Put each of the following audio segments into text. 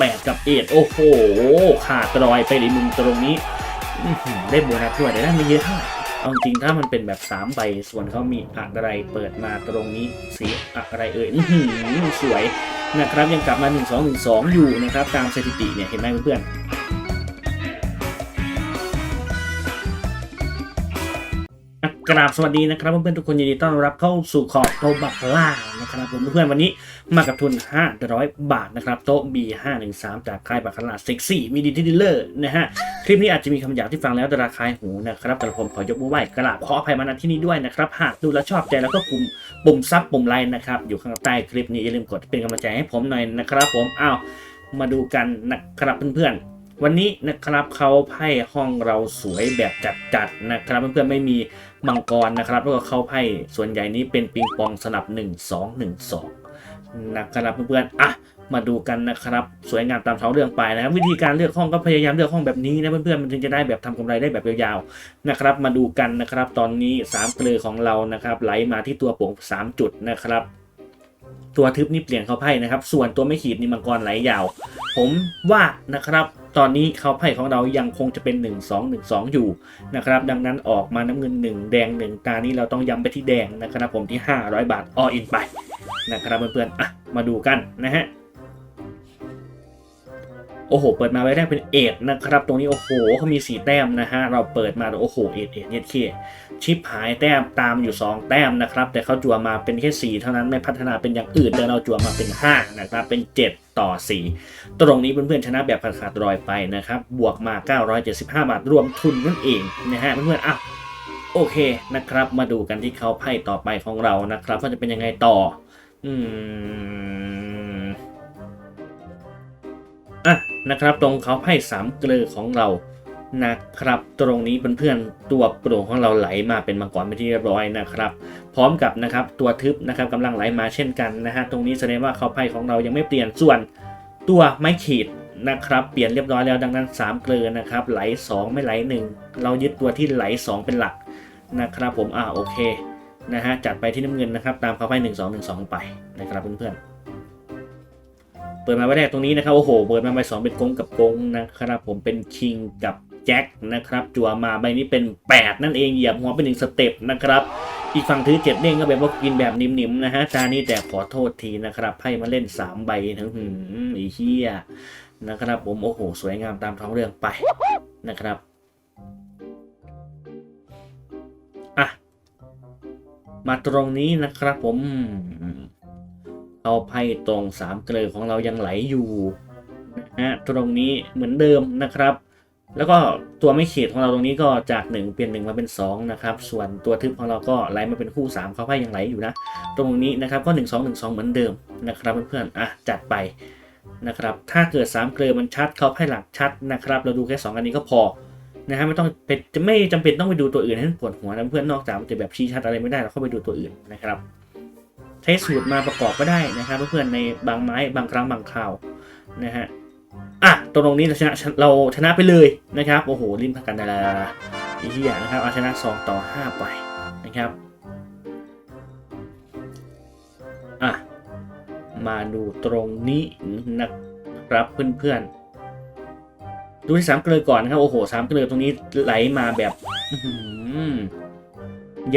แปดกับเอ็ดโอ้โห ขาดรอยไปเลยมึงตรงนี้ ได้โบนัสด้วยแต่ได้ไม่เยอะเท่าไหร่เอาจริงถ้ามันเป็นแบบ 3 ใบ ส่วนเขามีอะไรเปิดมาตรงนี้สีอะไรเอ่ยอื้อหือสวยนะครับยังกลับมา 1 2 1 2 อยู่นะครับ ตามสถิติเนี่ย เห็นไหมเพื่อนๆ กราบสวัสดีนะครับเพื่อนๆทุกคนยินดีต้อนรับเข้าสู่ขอบโต๊ะบักล่านะครับผมเพื่อนๆวันนี้มากับทุน 500 บาทนะครับโต๊ะ B513 จากค่ายบัคลาเซ็กซี่มีดีที่ดีลเลอร์นะฮะคลิปนี้อาจจะมีคำหยาบที่ฟังแล้วแต่ราคาหูนะครับแต่ผมขอยกมือไหว้กราบขออภัยมาณที่นี้ด้วยนะครับหากดูแลชอบใจแล้วก็ปุ่มปุ่มซับปุ่มไลค์นะครับอยู่ข้างใต้คลิปนี้อย่าลืมกดเป็นกำลังใจให้ผมหน่อยนะครับ ผมอ้าวมาดูกันนะครับเพื่อนๆ วันนี้นะครับเขาไพ่ห้องเราสวยแบบจัดๆนะครับเพื่อนๆไม่มีมังกรนะครับแล้วก็เขาไพ่ส่วนใหญ่นี้เป็นปิงปองสนับ 1 2 1 2นะครับเพื่อนๆอะมาดูกันนะครับสวยงามตามท้องเรื่องไปนะครับวิธีการเลือกห้องก็พยายามเลือกห้องแบบนี้นะเพื่อนๆมันถึงจะได้แบบทำกำไรได้แบบยาวๆนะครับมาดูกันนะครับตอนนี้3เกลือของเรานะครับไหลมาที่ตัวโป่ง3 จุดนะครับ ตัวทึบนี่เปลี่ยนเขาไพ่นะครับ ส่วนตัวไม่ขีดนี่มังกรไหลยาว ผมว่านะครับ ตอนนี้เขาไพ่ของเรายังคงจะเป็น 1 2 1 2 อยู่นะครับ ดังนั้นออกมาน้ำเงิน 1 แดง 1 ตานี้เราต้องย้ำไปที่แดงนะครับผมที่ 500 บาทออินไปนะครับเพื่อนๆอะมาดูกันนะฮะ โอ้โห เปิดมาไว้แรกเป็นเอ็ดนะครับ ตรงนี้โอ้โหเขามี 4 แต้มนะฮะ เราเปิดมาโอ้โหเอ็ดเอ็ดเนี่ยเคชิปหายแต้มตามอยู่ 2 แต้มนะครับ แต่เขาจั่วมาเป็นแค่ 4 เท่านั้นไม่พัฒนาเป็นอย่างอื่นแต่เราจั่วมาเป็น 5 นะครับ เป็น 7 ต่อ 4 ตรงนี้เพื่อนๆชนะแบบขาดขาดรอยไปนะครับ บวกมา 975 บาทรวมทุนนั่นเองนะฮะเพื่อนๆอะโอเคนะครับ มาดูกันที่เขาไพ่ต่อไปของเรานะครับว่าจะเป็นยังไงต่อ อืม อะนะครับตรงเขาไพ่สามเกลือของเรานะครับ ตรงนี้เพื่อนๆตัวโปร่งของเราไหลมาเป็นมังกรเป็นที่เรียบร้อยนะครับ พร้อมกับนะครับตัวทึบนะครับกำลังไหลมาเช่นกันนะฮะตรงนี้แสดงว่าเขาไพ่ของเรายังไม่เปลี่ยนส่วนตัวไม้ขีดนะครับเปลี่ยนเรียบร้อยแล้วดังนั้น 3 เกลือนะครับไหล 2 ไม่ไหล 1 เรายึดตัวที่ไหล 2 เป็นหลักนะครับผมอ่าโอเคนะฮะจัดไปที่น้ำเงินนะครับตามเขาไพ่1 2 1 2 ไปนะครับเพื่อนๆ เปิดมาไว้แรกตรงนี้นะครับโอ้โหเปิดมาใบสองเป็นกงกับกงนะครับผมเป็นคิงกับแจ็คนะครับจั่วมาใบนี้เป็น 8 นั่นเองเหยียบหัวเป็นหนึ่งสเต็ปนะครับอีกฝั่งถือเจ็ดเด้งก็แบบว่ากินแบบนิ่มๆนะฮะจานนี้แต่ขอโทษทีนะครับไพ่มาเล่น 3 ใบทั้งหืมอีเหี้ยนะครับ ผมโอ้โห สวยงามตามท้องเรื่องไปนะครับอะมาตรงนี้นะครับผม เอาไพ่ตรงสามเกลือของเรายังไหลอยู่นะฮะตรงนี้เหมือนเดิมนะครับ แล้วก็ตัวไม่ขีดของเราตรงนี้ก็จาก 1 เปลี่ยน 1 มาเป็น 2 นะครับ ส่วนตัวทึบของเราก็ไหลมาเป็นคู่ 3 เขาไพ่ยังไหลอยู่นะ ตรงนี้นะครับก็ 1 2 1 2 เหมือนเดิมนะครับเพื่อนๆอะจัดไปนะครับถ้าเกิด 3 เกลือมันชัดเขาไพ่หลักชัดนะครับ เราดูแค่ 2 อันนี้ก็พอนะฮะไม่ต้องเป็นจะไม่จำเป็นต้องไปดูตัวอื่นให้ปวดหัวนะเพื่อนนอกจากมันจะแบบชี้ชัดอะไรไม่ได้เราเข้าไปดูตัวอื่นนะครับ ใช้สูตรมาประกอบก็ได้นะครับเพื่อนๆในบางไม้บางครั้งบางคราวนะฮะอะตรงนี้เราชนะเราชนะไปเลยนะครับโอ้โหริมพักกันดาราอีเหี้ยนะครับเอาชนะ 2 ต่อ 5 ไปนะครับอะมาดูตรงนี้นะครับเพื่อนๆดูที่สามเกลือก่อนนะครับโอ้โหสามเกลือตรงนี้ไหลมาแบบ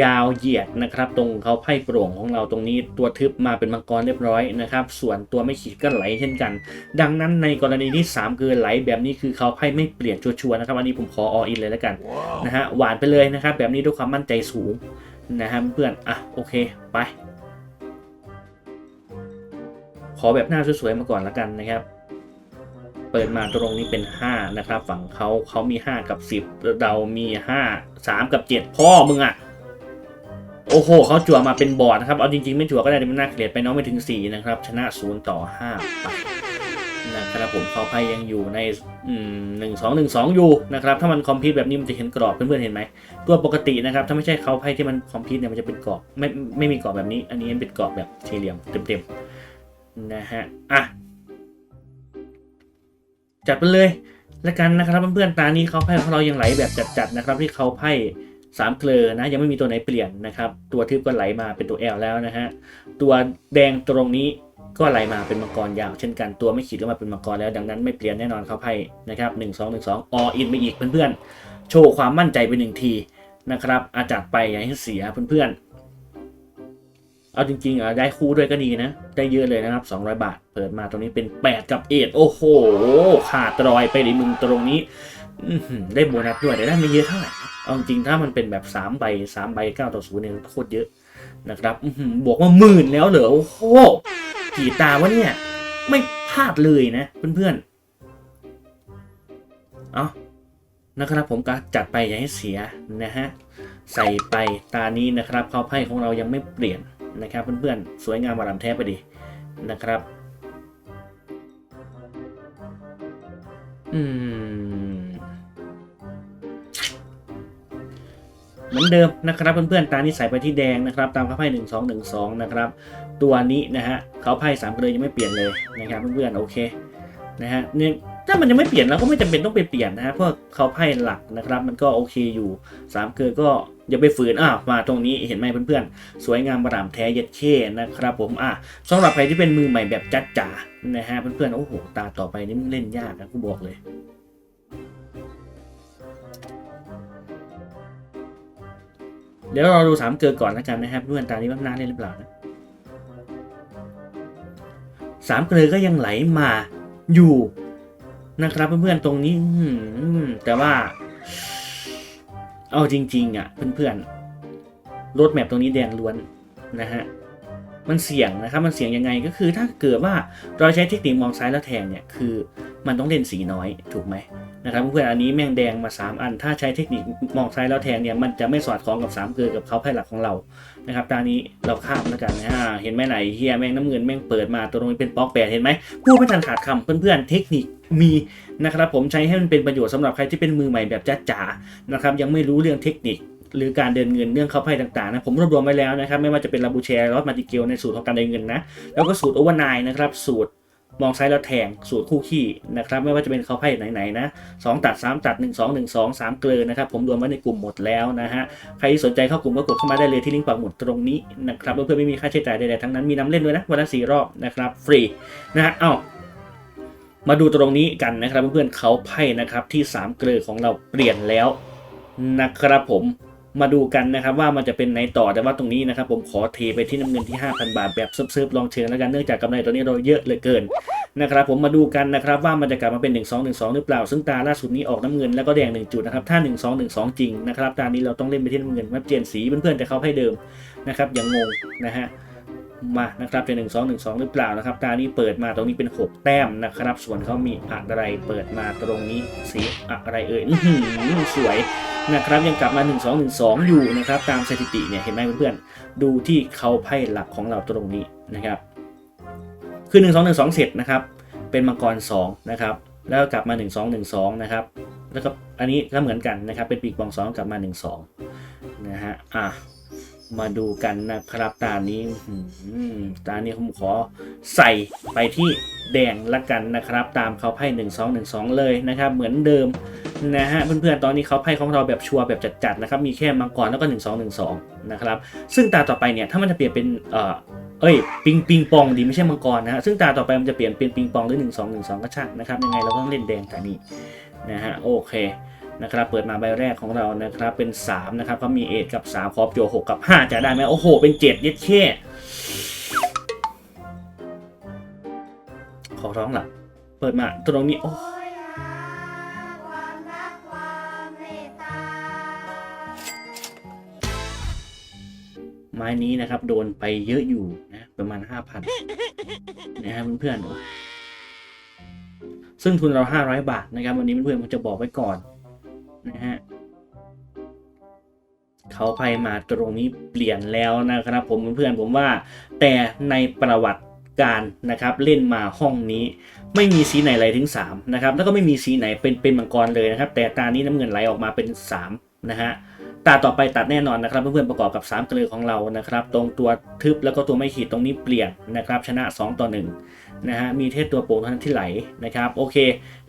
ยาวเหยียดนะครับ ตรงเขาไพ่โปร่งของเราตรงนี้ตัวทึบมาเป็นมังกรเรียบร้อยนะครับ ส่วนตัวไม่ขีดก็ไหลเช่นกัน ดังนั้นในกรณีที่3เกินไหลแบบนี้คือเขาไพ่ไม่เปลี่ยนชัวร์ๆนะครับ อันนี้ผมขอออินเลยแล้วกันนะฮะหวานไปเลยนะครับ แบบนี้ด้วยความมั่นใจสูงนะฮะเพื่อนอะโอเคไป ขอแบบหน้าสวยๆมาก่อนแล้วกันนะครับเปิดมาตรงนี้เป็น 5 นะครับ ฝั่งเขาเขามี 5 กับ 10 เรามี 5 3 กับ 7 พ่อมึงอะ โอ้โหเขาจั่วมาเป็นบอร์ดนะครับ เอาจริง ๆ ไม่จั่วก็ได้แต่มันน่าเกลียดไปน้องไม่ถึง 4 นะครับ ชนะ 0 ต่อ5ไปนะครับผมเขาไพ่ยังอยู่ในหนึ่งสองหนึ่งสองอยู่นะครับ ถ้ามันคอมพิวแบบนี้มันจะเห็นกรอบเพื่อนๆเห็นไหมตัวปกตินะครับ ถ้าไม่ใช่เขาไพ่ที่มันคอมพิวเนี่ยมันจะเป็นกรอบไม่ไม่มีกรอบแบบนี้ อันนี้เป็นกรอบแบบสี่เหลี่ยมเต็มๆนะฮะอะจัดไปเลยแล้วกันนะครับเพื่อนๆตานี้เขาไพ่ของเรายังไหลแบบจัดๆนะครับ ที่เขาไพ่ สามเคลอนะยังไม่มีตัวไหนเปลี่ยนนะครับ ตัวทึบก็ไหลมาเป็นตัว L แล้วนะฮะตัวแดงตรงนี้ก็ไหลมาเป็นมังกรยาว เช่นกันตัวไม่ขีดก็มาเป็นมังกรแล้วดังนั้นไม่เปลี่ยนแน่นอนเขาไพ่นะครับหนึ่งสองหนึ่งสองออินไปอีกเพื่อนๆโชว์ความมั่นใจไปหนึ่งทีนะครับอาจัดไปอย่าให้เสียเพื่อนๆ เอาจริงๆอะได้คู่ด้วยก็ดีนะ ได้เยอะเลยนะครับ 200 บาท เปิดมาตรงนี้เป็น 8 กับเอ็ดโอ้โห ขาดรอยไปในมึงตรงนี้ ได้โบนัสด้วยแต่ได้ไม่เยอะเท่าไหร่เอาจริงถ้ามันเป็นแบบ3ใบ3ใบ9ต่อ0เนี่ยโคตรเยอะนะครับบวกมาหมื่นแล้วเหรอโอ้โหกี่ตาวะเนี่ย ไม่พลาดเลยนะ เพื่อนๆ เอานะครับผมก็จัดไปอย่าให้เสียนะฮะ ใส่ไปตานี้นะครับเขาไพ่ของเรายังไม่เปลี่ยน นะครับเพื่อนๆ สวยงามมาลำแท้ไปดีนะครับอืมเหมือนเดิมนะครับเพื่อนๆตามนี้ใส่ไปที่แดงนะครับ ตามเขาไพ่หนึ่งสองหนึ่งสองนะครับตัวนี้นะฮะเขาไพ่สามเลยยังไม่เปลี่ยนเลยนะครับเพื่อนๆโอเคนะฮะเนี่ย ถ้ามันยังไม่เปลี่ยนเราก็ไม่จำเป็นต้องไปเปลี่ยนนะฮะเพราะเขาไพ่หลักนะครับ มันก็โอเคอยู่สามเกลยก็อย่าไปฝืนอะมาตรงนี้เห็นไหมเพื่อนๆ สวยงามประดามแท้เย็ดเข้นะครับผมอะสำหรับใครที่เป็นมือใหม่แบบจัดจ๋านะฮะเพื่อนๆโอ้โหตาต่อไปนี่มันเล่นยากนะกูบอกเลยเดี๋ยวเราดูสามเกลือก่อนแล้วกันนะครับเพื่อนตานี้ว่าน่าเล่นหรือเปล่านะสามเกลือก็ยังไหลมาอยู่ นะครับเพื่อนๆตรงนี้แต่ว่า เอาจริง ๆ อะ เพื่อนๆรถแมพตรงนี้แดงล้วนนะฮะ มันเสี่ยงนะครับ มันเสี่ยงยังไงก็คือถ้าเกิดว่าเราใช้เทคนิคมองซ้ายแล้วแทงเนี่ยคือมันต้องเล่นสีน้อยถูกไหมนะครับเพื่อนอันนี้แมงแดงมา 3 อัน ถ้าใช้เทคนิคมองซ้ายแล้วแทงเนี่ยมันจะไม่สอดคล้องกับ 3 เกลือกับเขาไพ่หลักของเรานะครับตานี้เราข้ามแล้วกันนะเห็นไหมไหนเฮียแมงน้ำเงินแมงเปิดมาตัวตรงนี้เป็นป๊อกแปดเห็นไหมพูดไม่ทันขาดคำเพื่อนๆเทคนิคมีนะครับผมใช้ให้มันเป็นประโยชน์สำหรับใครที่เป็นมือใหม่แบบจ๋านะครับยังไม่รู้เรื่องเทคนิค หรือการเดินเงินเรื่องเข้าไพ่ต่างๆนะผมรวบรวมไว้แล้วนะครับไม่ว่าจะเป็นลาบูเชร์ลอสมาติเกลในสูตรของการเดินเงินนะแล้วก็สูตรโอเวอร์ไนนะครับสูตรมองซ้ายแล้วแทงสูตรคู่ขี้นะครับไม่ว่าจะเป็นเขาไพ่ไหนๆนะสองตัดสามตัดหนึ่งสองหนึ่งสองสามเกลือนะครับผมรวมไว้ในกลุ่มหมดแล้วนะฮะใครที่สนใจเข้ากลุ่มก็กดเข้ามาได้เลยที่ลิงก์ปักหมุดตรงนี้นะครับเพื่อไม่มีค่าใช้จ่ายใดๆทั้งนั้นมีน้ำเล่นด้วยนะวันละสี่รอบนะครับฟรีนะฮะเอ้ามาดูตรงนี้กันนะครับเพื่อนๆเขาไพ่นะครับที่สามเกลือของเราเปลี่ยนแล้วนะครับผม มาดูกันนะครับว่ามันจะเป็นไหนต่อแต่ว่าตรงนี้นะครับผมขอเทไปที่น้ำเงินที่ 5,000 บาทแบบซึบๆลองเชิงแล้วกันเนื่องจากกำไรตอนนี้เราเยอะเหลือเกินนะครับผมมาดูกันนะครับว่ามันจะกลับมาเป็น 1 2 1 2 หรือเปล่า ซึ่งตาล่าสุดนี้ออกน้ำเงินแล้วก็แดง1จุดนะครับถ้า 1 2 1 2 จริงนะครับตานี้เราต้องเล่นไปที่น้ำเงินไม่เปลี่ยนสีเพื่อนๆแต่เขาให้เดิมนะครับอย่างงงนะฮะ มานะครับเป็น1 2 1 2 หรือเปล่านะครับ ตานี้เปิดมาตรงนี้เป็น 6 แต้มนะครับ ส่วนเขามีอะไรเปิดมาตรงนี้สีอะไรเอ่ยหือสวยนะครับยังกลับมา 1 2 1 2 อยู่นะครับ ตามสถิติเนี่ยเห็นไหมเพื่อนๆ ดูที่เขาไพ่หลักของเราตรงนี้นะครับ คือ 1 2 1 2 เสร็จนะครับ เป็นมังกร2นะครับแล้วก็กลับมา 1 2 1 2 นะครับ แล้วก็อันนี้ก็เหมือนกันนะครับ เป็นปีกบอง2กลับมา 1 2 นะฮะอะ มาดูกันนะครับตานี้ตานี้ผมขอใส่ไปที่แดงละกันนะครับ ตามเขาไพ่1 2 1 2เลยนะครับเหมือนเดิมนะฮะเพื่อนๆตอนนี้เขาไพ่ของเราแบบชัวร์แบบจัดๆนะครับมีแค่มังกรแล้วก็1 2 1 2นะครับซึ่งตาต่อไปเนี่ยถ้ามันจะเปลี่ยนเป็นเอ่อเอ้ยปิงปิงปองดีไม่ใช่มังกรนะฮะซึ่งตาต่อไปมันจะเปลี่ยนเป็นปิงปองหรือ1 2 1 2ก็ช่างนะครับยังไงเราก็ต้องเล่นแดงแต่นี้นะฮะโอเค นะครับเปิดมาใบแรกของเรานะครับเป็น 3 นะครับเขามีเอทกับ 3ครอบโจ6กับ 5 จะได้ไหมโอ้โห เป็น 7 เย็ดเช่ขอร้องล่ะ เปิดมาตรงนี้โอ้หาความรักความเมตตาไม้นี้นะครับ โดนไปเยอะอยู่นะประมาณ 5,000นะฮะเพื่อนๆซึ่งทุนเรา 500 บาทนะครับ วันนี้เพื่อนๆผมจะบอกไว้ก่อน นะฮะเขาไปมาตรงนี้เปลี่ยนแล้วนะครับ ผมเพื่อนผมว่า แต่ในประวัติการนะครับเล่นมาห้องนี้ ไม่มีสีไหนไหลถึง3นะครับแล้วก็ไม่มีสีไหนเป็นเป็นมังกรเลยนะครับ แต่ตานี้น้ำเงินไหลออกมาเป็น3นะฮะ ตาต่อไปตัดแน่นอนนะครับเพื่อนๆประกอบกับ3เกลือของเรานะครับ ตรงตัวทึบแล้วก็ตัวไม่ขีดตรงนี้เปลี่ยนนะครับชนะ 2 ต่อ1นะฮะมีเทศตัวโปร่งเท่านั้นที่ไหลนะครับโอเค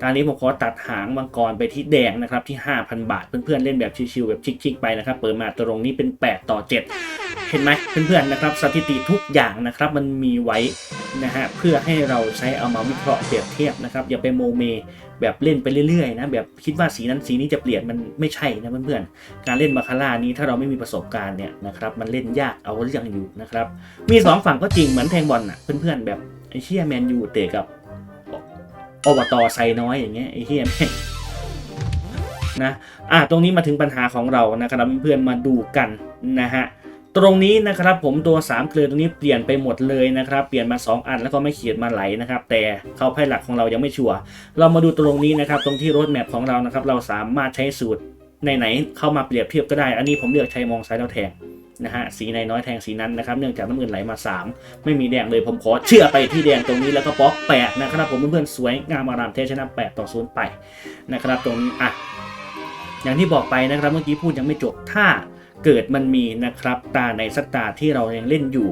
ตอนนี้ผมขอตัดหางมังกรไปที่แดงนะครับที่ 5,000 บาท เพื่อนๆเล่นแบบชิวๆแบบชิคๆไปนะครับเปิดมาตรงนี้เป็น 8 ต่อ 7 เห็นไหมเพื่อนๆนะครับสถิติทุกอย่างนะครับมันมีไว้ นะฮะเพื่อให้เราใช้เอามาวิเคราะห์เปรียบเทียบนะครับอย่าไปโมเมแบบเล่นไปเรื่อยๆนะแบบคิดว่าสีนั้นสีนี้จะเปลี่ยนมันไม่ใช่นะเพื่อนๆการเล่นบาคาร่านี้ถ้าเราไม่มีประสบการณ์เนี่ยนะครับมันเล่นยากเอาเรื่องอยู่นะครับมีสองฝั่งก็จริงเหมือนแทงบอลน่ะเพื่อนๆแบบไอ้เชี่ยแมนยูเตะกับอบตไซน้อยอย่างเงี้ยไอ้เชี่ยแม่งนะอะตรงนี้มาถึงปัญหาของเรานะครับเพื่อนๆมาดูกันนะฮะ ตรงนี้นะครับผมตัว 3 เกลือตรงนี้เปลี่ยนไปหมดเลยนะครับ เปลี่ยนมา 2 อันแล้วก็ไม่เขียนมาไหลนะครับ แต่เข้าไพ่หลักของเรายังไม่ชัวร์เรามาดูตรงนี้นะครับ ตรงที่รถแมพของเรานะครับ เราสามารถใช้สูตรไหนๆเข้ามาเปรียบเทียบก็ได้ อันนี้ผมเลือกใช้มองซ้ายแล้วแทงนะฮะสีในน้อยแทงสีนั้นนะครับ เนื่องจากน้ำเงินไหลมา 3 ไม่มีแดงเลยผมขอเชื่อไปที่แดงตรงนี้แล้วก็ป๊อกแปดนะครับ ผมเพื่อนๆสวยงามอารามเทชนะ8ต่อ0ไปนะครับ ตรงนี้อะอย่างที่บอกไปนะครับเมื่อกี้พูดยังไม่จบถ้า เกิดมันมีนะครับตาในสักตาที่เรายังเล่นอยู่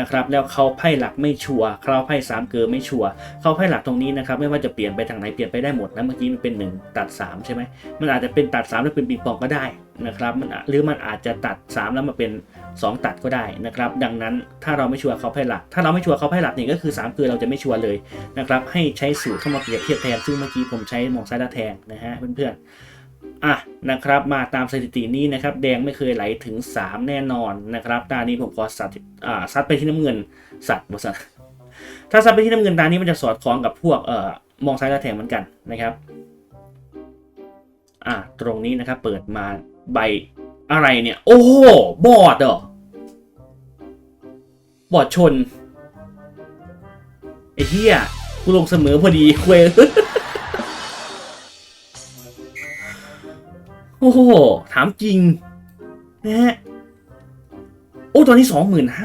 นะครับแล้วเขาไพ่หลักไม่ชัวร์เขาไพ่สามเกอไม่ชัวร์เขาไพ่หลักตรงนี้นะครับไม่ว่าจะเปลี่ยนไปทางไหนเปลี่ยนไปได้หมดนะเมื่อกี้มันเป็น 1 ตัด 3 ใช่ไหมมันอาจจะเป็นตัด 3 แล้วเป็นปิงปองก็ได้นะครับมันหรือมันอาจจะตัด 3 แล้วมาเป็น 2 ตัดก็ได้นะครับดังนั้นถ้าเราไม่ชัวร์เขาไพ่หลัก ถ้าเราไม่ชัวร์เขาไพ่หลักนี่ก็คือ3เกอเราจะไม่ชัวร์เลยนะครับให้ใช้สูตรเข้ามาเปรียบเทียบแทนซึ่งเมื่อกี้ผมใช้มองซ้ายและแทงนะฮะเพื่อนๆ อะนะครับมาตามสถิตินี้นะครับแดงไม่เคยไหลถึง 3 แน่นอนนะครับตานี้ผมขอสัตว์อ่าซัดไปที่น้ำเงินสัตว์บสัตว์ถ้าซัดไปที่น้ำเงินตานี้มันจะสอดคล้องกับพวกเอ่อมองซ้ายและแทงเหมือนกันนะครับอะตรงนี้นะครับเปิดมาใบอะไรเนี่ย โอ้โหบอดเหรอบอดชนไอ้เหี้ยกูลงเสมอพอดีเว้ย โอ้โห ถามจริง นะฮะ โอ้ ตอนนี้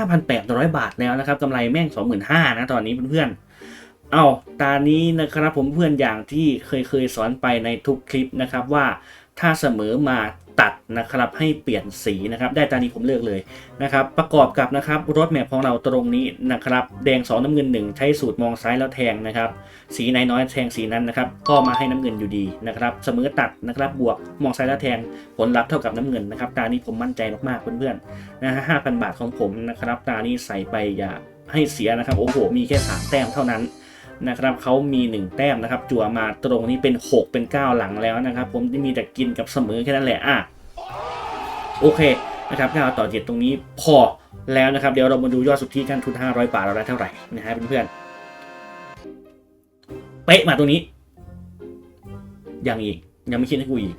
25,800 บาทแล้วนะครับกำไรแม่ง 25,000นะตอนนี้เพื่อนๆ เอาตอนนี้นะครับผมเพื่อนอย่างที่เคยเคยสอนไปในทุกคลิปนะครับว่า ถ้าเสมอมาตัดนะครับให้เปลี่ยนสีนะครับได้ตานี้ผมเลือกเลยนะครับประกอบกับนะครับรถแมพของเราตรงนี้นะครับแดง 2 น้ำเงิน 1 ใช้สูตรมองซ้ายแล้วแทงนะครับสีไหนน้อยแทงสีนั้นนะครับก็มาให้น้ำเงินอยู่ดีนะครับเสมอตัดนะครับบวกมองซ้ายแล้วแทงผลลัพธ์เท่ากับน้ำเงินนะครับตานี้ผมมั่นใจมากๆเพื่อนๆนะฮะห้าพันบาทของผมนะครับตานี้ใส่ไปอย่าให้เสียนะครับโอ้โหมีแค่สามแต้มเท่านั้น นะครับเขามี 1 แต้มนะครับ จั่วมาตรงนี้เป็น 6 เป็น 9 หลังแล้วนะครับ ผมจะมีแต่กินกับเสมอแค่นั้นแหละอะโอเคนะครับ9ต่อ 7 ตรงนี้พอแล้วนะครับ เดี๋ยวเรามาดูยอดสุทธิการทุน 500 บาทเราได้เท่าไหร่นะฮะเพื่อนๆเป๊ะมาตรงนี้ยังอีกยังไม่คิดให้กูอีก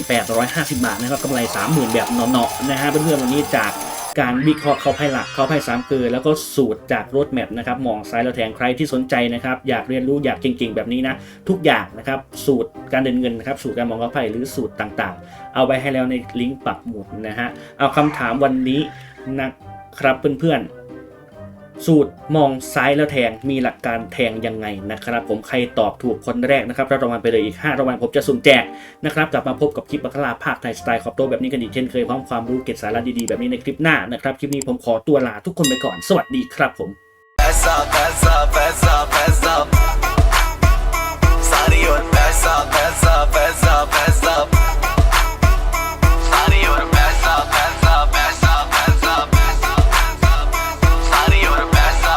3850 บาทนะครับกำไร 30,000 แบบเนาะๆนะฮะเพื่อนๆวันนี้จาก การวิเคราะห์เขาภายหลักเขาภายสามเกลือแล้วก็สูตรจากรถแมพนะครับมองซ้ายแล้วแทงใครที่สนใจนะครับอยากเรียนรู้อยากเก่งๆแบบนี้นะทุกอย่างนะครับสูตรการเดินเงินนะครับสูตรการมองเขาภายหรือสูตรต่างๆ เอาไปให้แล้วในลิงก์ปักหมุดนะฮะเอาคำถามวันนี้นะครับเพื่อนๆ สูตรมองซ้ายแล้วแทงมีหลักการแทงยังไงนะครับ ผมใครตอบถูกคนแรกนะครับรับรางวัลไปเลยอีก5รางวัลผมจะสุ่มแจกนะครับกลับมาพบกับคลิปบัคลาภาคไทยสไตล์ขอบโตแบบนี้กันอีกเช่นเคยพร้อมความรู้เก็บสาระดีๆแบบนี้ในคลิปหน้านะครับคลิปนี้ผมขอตัวลาทุกคนไปก่อนสวัสดีครับผม pass up, pass up, pass up, Sorry, pass up, pass up, pass up.